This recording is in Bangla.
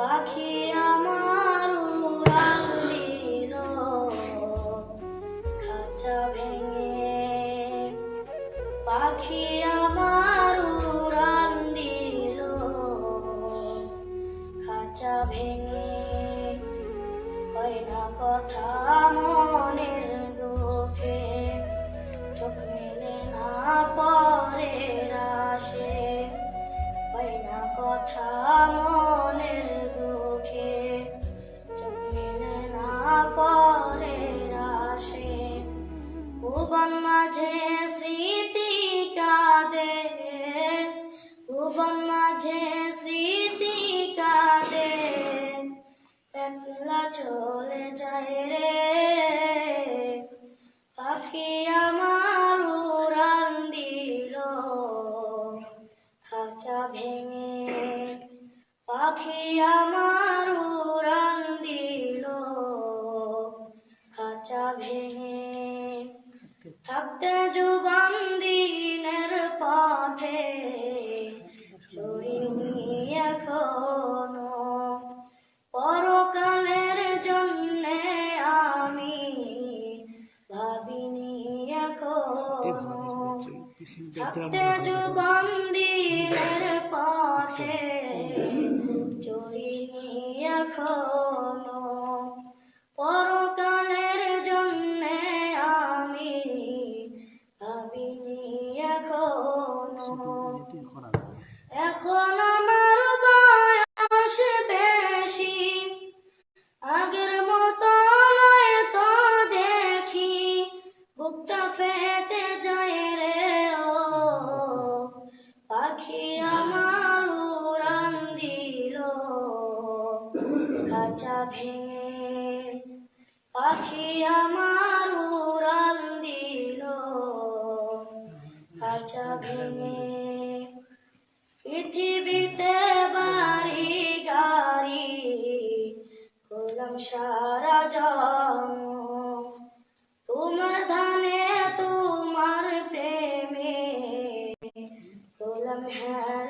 পাখি আমার উড়াল দিল। খাঁচা ভেঙে পাখি আমার উড়াল দিল। খাঁচা ভেঙে কয়না কথা মনে একলা চলে যায় রে। পাখি আমার উড়ান দিল, খাঁচা ভেঙে পাখি আমার উড়ান দিল, খাঁচা ভেঙে থাকতে যুবান দিনের পথে চড়িনি এখনও এখনও থাকতে যুবান দিনের পথে চড়িনি এখনও পরকালের জন্যে আমি ভাবিনি এখনও। এখন আমার বয়স বেশি আগের খাঁচা ভেঙে পাখি আমার উড়াল দিল। খাঁচা ভেঙে পৃথিবীতে বাড়ি গাড়ি, করলাম সারা জন্ম। তোমার ধানে, তোমার প্রেমে করলাম হ্যাঁ